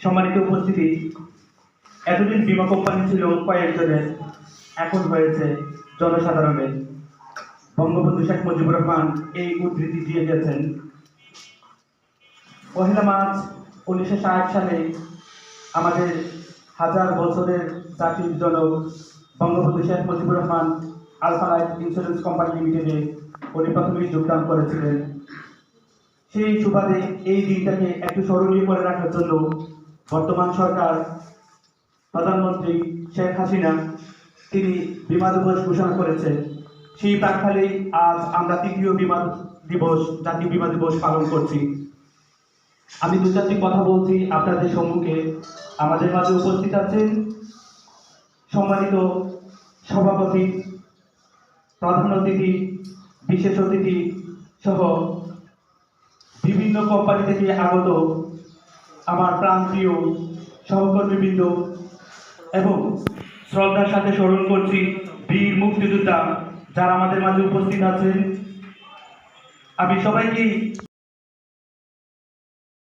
সম্মানিত উপস্থিতি, এতদিন বিমা কোম্পানি ছিল কয়েকজনের এখন হয়েছে জনসাধারণের। বঙ্গবন্ধু শেখ মুজিবুর রহমান এই উদ্ধৃতি দিয়ে গেছেন। পহেলা মার্চ উনিশশো ষাট সালে আমাদের হাজার বছরের জাতির জনক Bangabandhu Sheikh Mujibur Rahman Alfa life insurance company লিমিটেডে উনি প্রথমেই যোগদান করেছিলেন। সেই সুবাদে এই দিনটাকে একটু স্মরণীয় করে রাখার জন্য বর্তমান সরকার প্রধানমন্ত্রী শেখ হাসিনা, তিনি বিমা দিবস ঘোষণা করেছেন সেই প্রাককালেই আজ আমরা তৃতীয় বিমা দিবস, জাতীয় বিমা দিবস পালন করছি। আমি দু চারটি কথা বলছি আপনাদের সম্মুখে। আমাদের মাঝে উপস্থিত আছেন সম্মানিত সভাপতি, প্রধান অতিথি, বিশেষ অতিথি সহ বিভিন্ন কোম্পানি থেকে আগত আমার প্রাণপ্রিয় সহকর্মীবৃন্দ এবং শ্রদ্ধার সাথে স্মরণ করছি বীর মুক্তিযোদ্ধা যারা আমাদের মাঝে উপস্থিত আছেন। আমি সবাইকেই